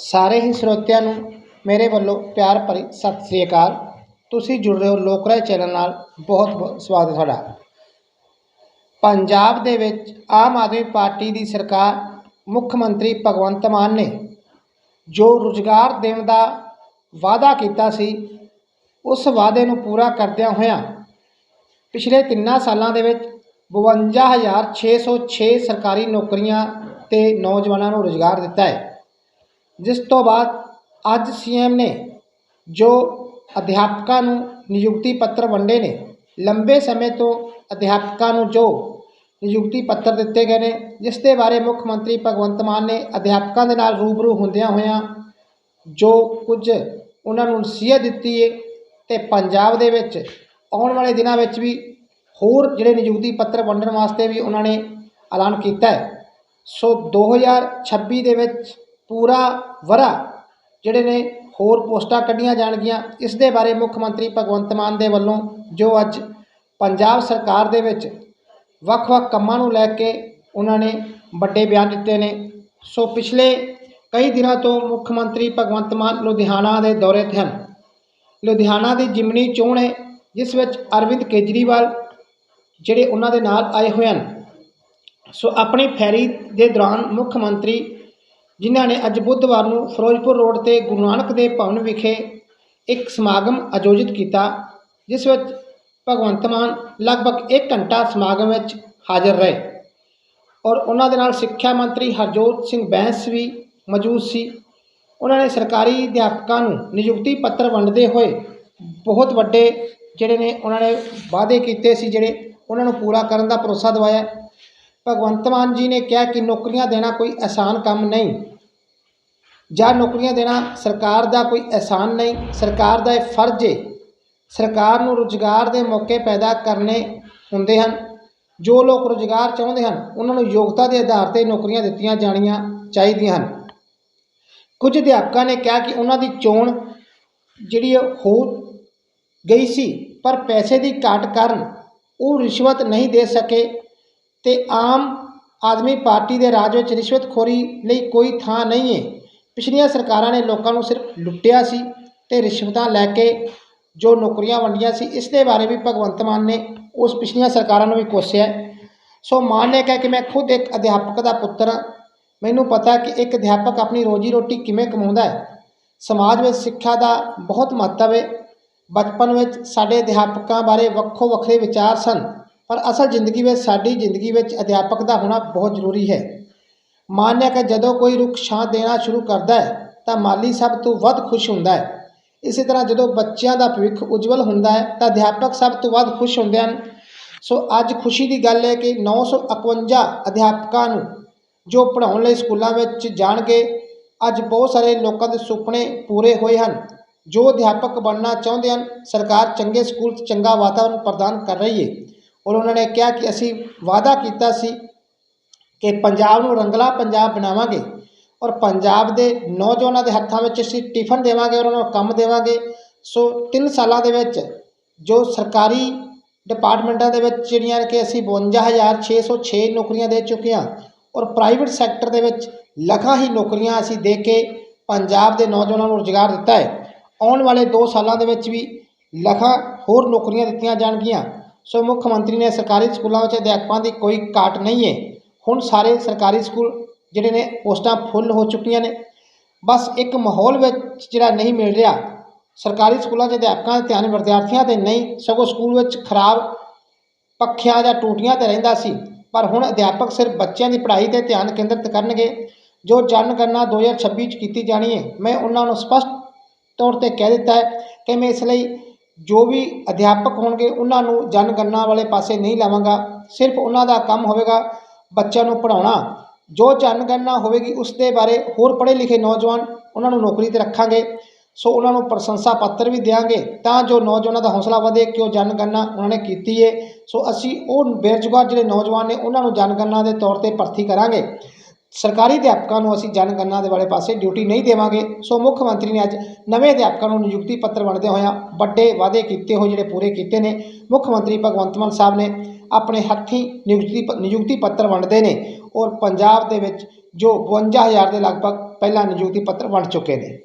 ਸਾਰੇ ਹੀ ਸਰੋਤਿਆਂ ਨੂੰ ਮੇਰੇ ਵੱਲੋਂ ਪਿਆਰ ਭਰੀ ਸਤਿ ਸ੍ਰੀ ਅਕਾਲ। ਤੁਸੀਂ ਜੁੜ ਰਹੇ ਹੋ ਲੋਕ ਰਾਏ ਚੈਨਲ ਨਾਲ। ਬਹੁਤ ਬਹੁਤ ਸਵਾਗਤ ਹੈ ਤੁਹਾਡਾ। ਪੰਜਾਬ ਦੇ ਵਿੱਚ ਆਮ ਆਦਮੀ ਪਾਰਟੀ ਦੀ ਸਰਕਾਰ ਮੁੱਖ ਮੰਤਰੀ ਭਗਵੰਤ ਮਾਨ ਨੇ ਜੋ ਰੁਜ਼ਗਾਰ ਦੇਣ ਦਾ ਵਾਅਦਾ ਕੀਤਾ ਸੀ, ਉਸ ਵਾਅਦੇ ਨੂੰ ਪੂਰਾ ਕਰਦਿਆਂ ਹੋਇਆਂ ਪਿਛਲੇ ਤਿੰਨਾਂ ਸਾਲਾਂ ਦੇ ਵਿੱਚ 52606 ਸਰਕਾਰੀ ਨੌਕਰੀਆਂ ਤੇ ਨੌਜਵਾਨਾਂ ਨੂੰ ਰੁਜ਼ਗਾਰ ਦਿੱਤਾ ਹੈ। ਜਿਸ ਤੋਂ ਬਾਅਦ ਅੱਜ ਸੀਐਮ ਨੇ ਜੋ ਅਧਿਆਪਕਾਂ ਨੂੰ ਨਿਯੁਕਤੀ ਪੱਤਰ ਵੰਡੇ ਨੇ, ਲੰਬੇ ਸਮੇਂ ਤੋਂ ਅਧਿਆਪਕਾਂ ਨੂੰ ਜੋ ਨਿਯੁਕਤੀ ਪੱਤਰ ਦਿੱਤੇ ਗਏ ਨੇ, ਜਿਸ ਦੇ ਬਾਰੇ ਮੁੱਖ ਮੰਤਰੀ ਭਗਵੰਤ ਮਾਨ ਨੇ ਅਧਿਆਪਕਾਂ ਦੇ ਨਾਲ ਰੂਬਰੂ ਹੁੰਦਿਆਂ ਹੋਇਆਂ ਜੋ ਕੁਝ ਉਹਨਾਂ ਨੂੰ ਨਸੀਹਤ ਦਿੱਤੀ ਹੈ ਤੇ ਪੰਜਾਬ ਦੇ ਵਿੱਚ ਆਉਣ ਵਾਲੇ ਦਿਨਾਂ ਵਿੱਚ ਵੀ ਹੋਰ ਜਿਹੜੇ ਨਿਯੁਕਤੀ ਪੱਤਰ ਵੰਡਣ ਵਾਸਤੇ ਵੀ ਉਹਨਾਂ ਨੇ ਐਲਾਨ ਕੀਤਾ ਹੈ। ਸੋ 2026 ਦੇ ਵਿੱਚ ਪੂਰਾ ਵਰ੍ਹਾ ਜਿਹੜੇ ਨੇ ਹੋਰ ਪੋਸਟਾਂ ਕੱਢੀਆਂ ਜਾਣਗੀਆਂ। ਇਸ ਦੇ ਬਾਰੇ ਮੁੱਖ ਮੰਤਰੀ ਭਗਵੰਤ ਮਾਨ ਦੇ ਵੱਲੋਂ ਜੋ ਅੱਜ ਪੰਜਾਬ ਸਰਕਾਰ ਦੇ ਵਿੱਚ ਵੱਖ-ਵੱਖ ਕੰਮਾਂ ਨੂੰ ਲੈ ਕੇ ਉਹਨਾਂ ਨੇ ਵੱਡੇ ਬਿਆਨ ਦਿੱਤੇ ਨੇ। ਸੋ ਪਿਛਲੇ ਕਈ ਦਿਨਾਂ ਤੋਂ ਮੁੱਖ ਮੰਤਰੀ ਭਗਵੰਤ ਮਾਨ ਲੁਧਿਆਣਾ ਦੇ ਦੌਰੇ 'ਤੇ ਹਨ। ਲੁਧਿਆਣਾ ਦੀ ਜਿਮਨੀ ਚੋਣ ਹੈ, ਜਿਸ ਵਿੱਚ ਅਰਵਿੰਦ ਕੇਜਰੀਵਾਲ ਜਿਹੜੇ ਉਹਨਾਂ ਦੇ ਨਾਲ ਆਏ ਹੋਏ ਹਨ। ਸੋ ਆਪਣੀ ਫੈਰੀ ਦੇ ਦੌਰਾਨ ਮੁੱਖ ਮੰਤਰੀ ਜਿਨ੍ਹਾਂ ਨੇ ਅੱਜ ਬੁੱਧਵਾਰ ਨੂੰ ਫਿਰੋਜ਼ਪੁਰ ਰੋਡ ਤੇ ਗੁਰੂ ਨਾਨਕ ਦੇਵ ਭਵਨ ਵਿਖੇ ਇੱਕ ਸਮਾਗਮ ਆਯੋਜਿਤ ਕੀਤਾ, ਜਿਸ ਵਿੱਚ ਭਗਵੰਤ ਮਾਨ ਲਗਭਗ 1 ਘੰਟਾ ਸਮਾਗਮ ਵਿੱਚ ਹਾਜ਼ਰ ਰਹੇ ਔਰ ਉਹਨਾਂ ਦੇ ਨਾਲ ਸਿੱਖਿਆ ਮੰਤਰੀ ਹਰਜੋਤ ਸਿੰਘ ਬੈਂਸ ਵੀ ਮੌਜੂਦ ਸੀ। ਉਹਨਾਂ ਨੇ ਸਰਕਾਰੀ ਅਧਿਆਪਕਾਂ ਨੂੰ ਨਿਯੁਕਤੀ ਪੱਤਰ ਵੰਡਦੇ ਹੋਏ ਬਹੁਤ ਵੱਡੇ ਜਿਹੜੇ ਨੇ ਉਹਨਾਂ ਨੇ ਵਾਅਦੇ ਕੀਤੇ ਸੀ, ਜਿਹੜੇ ਉਹਨਾਂ ਨੂੰ ਪੂਰਾ ਕਰਨ ਦਾ ਭਰੋਸਾ ਦਿਵਾਇਆ। ਭਗਵੰਤ ਮਾਨ ਜੀ ਨੇ ਕਿਹਾ ਕਿ ਨੌਕਰੀਆਂ ਦੇਣਾ ਕੋਈ ਆਸਾਨ ਕੰਮ ਨਹੀਂ। ਜਾਂ ਨੌਕਰੀਆਂ ਦੇਣਾ ਸਰਕਾਰ ਦਾ ਕੋਈ ਆਸਾਨ ਨਹੀਂ। ਸਰਕਾਰ ਦਾ ਇਹ ਫਰਜ਼ ਹੈ ਸਰਕਾਰ ਨੂੰ ਰੁਜ਼ਗਾਰ ਦੇ ਮੌਕੇ ਪੈਦਾ ਕਰਨੇ ਹੁੰਦੇ ਹਨ। ਜੋ ਲੋਕ ਰੁਜ਼ਗਾਰ ਚਾਹੁੰਦੇ ਹਨ, ਉਹਨਾਂ ਨੂੰ ਯੋਗਤਾ ਦੇ ਆਧਾਰ ਤੇ ਨੌਕਰੀਆਂ ਦਿੱਤੀਆਂ ਜਾਣੀਆਂ ਚਾਹੀਦੀਆਂ ਹਨ। ਕੁਝ ਅਧਿਆਪਕਾਂ ਨੇ ਕਿਹਾ ਕਿ ਉਹਨਾਂ ਦੀ ਚੋਣ ਜਿਹੜੀ ਹੋ ਗਈ ਸੀ, ਪਰ ਪੈਸੇ ਦੀ ਘਾਟ ਕਾਰਨ ਉਹ ਰਿਸ਼ਵਤ ਨਹੀਂ ਦੇ ਸਕੇ। ਤੇ ਆਮ ਆਦਮੀ ਪਾਰਟੀ ਦੇ ਰਾਜ ਵਿੱਚ ਰਿਸ਼ਵਤਖੋਰੀ ਲਈ ਕੋਈ ਥਾਂ ਨਹੀਂ ਹੈ ਪਿਛਲੀਆਂ ਸਰਕਾਰਾਂ ਨੇ ਲੋਕਾਂ ਨੂੰ ਸਿਰਫ ਲੁੱਟਿਆ ਸੀ ਤੇ ਰਿਸ਼ਵਤਾਂ ਲੈ ਕੇ ਜੋ ਨੌਕਰੀਆਂ ਵੰਡੀਆਂ ਸੀ, ਇਸ ਦੇ ਬਾਰੇ ਵੀ ਭਗਵੰਤ ਮਾਨ ਨੇ ਉਸ ਪਿਛਲੀਆਂ ਸਰਕਾਰਾਂ ਨੂੰ ਵੀ ਕੋਸਿਆ। ਸੋ ਮਾਨ ਨੇ ਕਿਹਾ ਕਿ ਮੈਂ ਖੁਦ ਇੱਕ ਅਧਿਆਪਕ ਦਾ ਪੁੱਤਰ ਹਾਂ। ਮੈਨੂੰ ਪਤਾ ਕਿ ਇੱਕ ਅਧਿਆਪਕ ਆਪਣੀ ਰੋਜੀ ਰੋਟੀ ਕਿਵੇਂ ਕਮਾਉਂਦਾ ਹੈ। ਸਮਾਜ ਵਿੱਚ ਸਿੱਖਿਆ ਦਾ ਬਹੁਤ ਮਹੱਤਵ ਹੈ ਬਚਪਨ ਵਿੱਚ ਸਾਡੇ ਅਧਿਆਪਕਾਂ ਬਾਰੇ ਵੱਖੋ ਵੱਖਰੇ ਵਿਚਾਰ ਸਨ। ਪਰ ਅਸਲ ਜ਼ਿੰਦਗੀ ਵਿੱਚ, ਸਾਡੀ ਜ਼ਿੰਦਗੀ ਵਿੱਚ ਅਧਿਆਪਕ ਦਾ ਹੋਣਾ ਬਹੁਤ ਜ਼ਰੂਰੀ ਹੈ। ਮਾਨਿਆ ਕਿ ਜਦੋਂ ਕੋਈ ਰੁੱਖ ਛਾਂ ਦੇਣਾ ਸ਼ੁਰੂ ਕਰਦਾ ਹੈ, ਤਾਂ ਮਾਲੀ ਸਭ ਤੋਂ ਵੱਧ ਖੁਸ਼ ਹੁੰਦਾ ਹੈ। ਇਸੇ ਤਰ੍ਹਾਂ ਜਦੋਂ ਬੱਚਿਆਂ ਦਾ ਭਵਿੱਖ ਉਜਵਲ ਹੁੰਦਾ ਹੈ, ਤਾਂ ਅਧਿਆਪਕ ਸਭ ਤੋਂ ਵੱਧ ਖੁਸ਼ ਹੁੰਦੇ ਹਨ। ਸੋ ਅੱਜ ਖੁਸ਼ੀ ਦੀ ਗੱਲ ਹੈ ਕਿ 951 ਅਧਿਆਪਕਾਂ ਨੂੰ ਜੋ ਪੜ੍ਹਾਉਣ ਲਈ ਸਕੂਲਾਂ ਵਿੱਚ ਜਾਣਗੇ, ਅੱਜ ਬਹੁਤ ਸਾਰੇ ਲੋਕਾਂ ਦੇ ਸੁਪਨੇ ਪੂਰੇ ਹੋਏ ਹਨ। ਜੋ ਅਧਿਆਪਕ ਬਣਨਾ ਚਾਹੁੰਦੇ ਹਨ, ਸਰਕਾਰ ਚੰਗੇ ਸਕੂਲ 'ਚ ਚੰਗਾ ਵਾਤਾਵਰਣ ਪ੍ਰਦਾਨ ਕਰ ਰਹੀ ਹੈ। ਔਰ ਉਹਨਾਂ ਨੇ ਕਿਹਾ ਕਿ ਅਸੀਂ ਵਾਅਦਾ ਕੀਤਾ ਸੀ ਕਿ ਪੰਜਾਬ ਨੂੰ ਰੰਗਲਾ ਪੰਜਾਬ ਬਣਾਵਾਂਗੇ ਔਰ ਪੰਜਾਬ ਦੇ ਨੌਜਵਾਨਾਂ ਦੇ ਹੱਥਾਂ ਵਿੱਚ ਅਸੀਂ ਟਿਫਨ ਦੇਵਾਂਗੇ ਔਰ ਉਹਨਾਂ ਨੂੰ ਕੰਮ ਦੇਵਾਂਗੇ। ਸੋ 3 ਸਾਲਾਂ ਦੇ ਵਿੱਚ ਜੋ ਸਰਕਾਰੀ ਡਿਪਾਰਟਮੈਂਟਾਂ ਦੇ ਵਿੱਚ ਜਿਹੜੀਆਂ ਕਿ ਅਸੀਂ 52606 ਨੌਕਰੀਆਂ ਦੇ ਚੁੱਕੇ ਹਾਂ ਔਰ ਪ੍ਰਾਈਵੇਟ ਸੈਕਟਰ ਦੇ ਵਿੱਚ ਲੱਖਾਂ ਹੀ ਨੌਕਰੀਆਂ ਅਸੀਂ ਦੇ ਕੇ ਪੰਜਾਬ ਦੇ ਨੌਜਵਾਨਾਂ ਨੂੰ ਰੁਜ਼ਗਾਰ ਦਿੱਤਾ ਹੈ। ਆਉਣ ਵਾਲੇ 2 ਸਾਲਾਂ ਦੇ ਵਿੱਚ ਵੀ ਲੱਖਾਂ ਹੋਰ ਨੌਕਰੀਆਂ ਦਿੱਤੀਆਂ ਜਾਣਗੀਆਂ। ਸੋ ਮੁੱਖ ਮੰਤਰੀ ਨੇ ਸਰਕਾਰੀ ਸਕੂਲਾਂ ਵਿੱਚ ਅਧਿਆਪਕਾਂ ਦੀ ਕੋਈ ਘਾਟ ਨਹੀਂ ਹੈ। ਹੁਣ ਸਾਰੇ ਸਰਕਾਰੀ ਸਕੂਲ ਜਿਹੜੇ ਨੇ, ਪੋਸਟਾਂ ਫੁੱਲ ਹੋ ਚੁੱਕੀਆਂ ਨੇ। ਬਸ ਇੱਕ ਮਾਹੌਲ ਵਿੱਚ ਜਿਹੜਾ ਨਹੀਂ ਮਿਲ ਰਿਹਾ। ਸਰਕਾਰੀ ਸਕੂਲਾਂ 'ਚ ਅਧਿਆਪਕਾਂ ਦਾ ਧਿਆਨ ਵਿਦਿਆਰਥੀਆਂ 'ਤੇ ਨਹੀਂ, ਸਗੋਂ ਸਕੂਲ ਵਿੱਚ ਖਰਾਬ ਪੱਖਿਆਂ ਜਾਂ ਟੂਟੀਆਂ 'ਤੇ ਰਹਿੰਦਾ ਸੀ। ਪਰ ਹੁਣ ਅਧਿਆਪਕ ਸਿਰਫ ਬੱਚਿਆਂ ਦੀ ਪੜ੍ਹਾਈ 'ਤੇ ਧਿਆਨ ਕੇਂਦਰਿਤ ਕਰਨਗੇ, ਜੋ ਜਨਗਣਨਾ 2026 'ਚ ਕੀਤੀ ਜਾਣੀ ਹੈ। ਮੈਂ ਉਹਨਾਂ ਨੂੰ ਸਪਸ਼ਟ ਤੌਰ 'ਤੇ ਕਹਿ ਦਿੱਤਾ ਹੈ ਕਿ ਮੈਂ ਇਸ ਲਈ ਜੋ ਵੀ ਅਧਿਆਪਕ ਹੋਣਗੇ, ਉਹਨਾਂ ਨੂੰ ਜਨਗਣਨਾ ਵਾਲੇ ਪਾਸੇ ਨਹੀਂ ਲਾਵਾਂਗਾ। ਸਿਰਫ ਉਹਨਾਂ ਦਾ ਕੰਮ ਹੋਵੇਗਾ ਬੱਚਿਆਂ ਨੂੰ ਪੜ੍ਹਾਉਣਾ। ਜੋ ਜਨਗਣਨਾ ਹੋਵੇਗੀ ਉਸ ਦੇ ਬਾਰੇ ਹੋਰ ਪੜ੍ਹੇ ਲਿਖੇ ਨੌਜਵਾਨ ਉਹਨਾਂ ਨੂੰ ਨੌਕਰੀ ਤੇ ਰੱਖਾਂਗੇ। ਸੋ ਉਹਨਾਂ ਨੂੰ ਪ੍ਰਸ਼ੰਸਾ ਪੱਤਰ ਵੀ ਦਿਆਂਗੇ, ਤਾਂ ਜੋ ਨੌਜਵਾਨਾਂ ਦਾ ਹੌਸਲਾ ਵਧੇ ਕਿ ਉਹ ਜਨਗਣਨਾ ਉਹਨਾਂ ਨੇ ਕੀਤੀ ਹੈ ਸੋ ਅਸੀਂ ਉਹ ਬੇਰੁਜ਼ਗਾਰ ਜਿਹੜੇ ਨੌਜਵਾਨ ਨੇ, ਉਹਨਾਂ ਨੂੰ ਜਨਗਣਨਾ ਦੇ ਤੌਰ ਤੇ ਭਰਤੀ ਕਰਾਂਗੇ। ਸਰਕਾਰੀ ਅਧਿਆਪਕਾਂ ਨੂੰ ਅਸੀਂ ਜਨਗਣਨਾ ਦੇ ਵਾਲੇ ਪਾਸੇ ਡਿਊਟੀ ਨਹੀਂ ਦੇਵਾਂਗੇ। ਸੋ ਮੁੱਖ ਮੰਤਰੀ ਨੇ ਅੱਜ ਨਵੇਂ ਅਧਿਆਪਕਾਂ ਨੂੰ ਨਿਯੁਕਤੀ ਪੱਤਰ ਵੰਡਦੇ ਹੋਇਆਂ ਵੱਡੇ ਵਾਅਦੇ ਕੀਤੇ ਹੋਏ ਜਿਹੜੇ ਪੂਰੇ ਕੀਤੇ ਨੇ। ਮੁੱਖ ਮੰਤਰੀ ਭਗਵੰਤ ਮਾਨ ਸਾਹਿਬ ਨੇ ਆਪਣੇ ਹੱਥੀਂ ਨਿਯੁਕਤੀ ਪ- ਨਿਯੁਕਤੀ ਪੱਤਰ ਵੰਡਦੇ ਨੇ ਔਰ ਪੰਜਾਬ ਦੇ ਵਿੱਚ ਜੋ 52000 ਦੇ ਲਗਭਗ ਪਹਿਲਾਂ ਨਿਯੁਕਤੀ ਪੱਤਰ ਵੰਡ ਚੁੱਕੇ ਨੇ।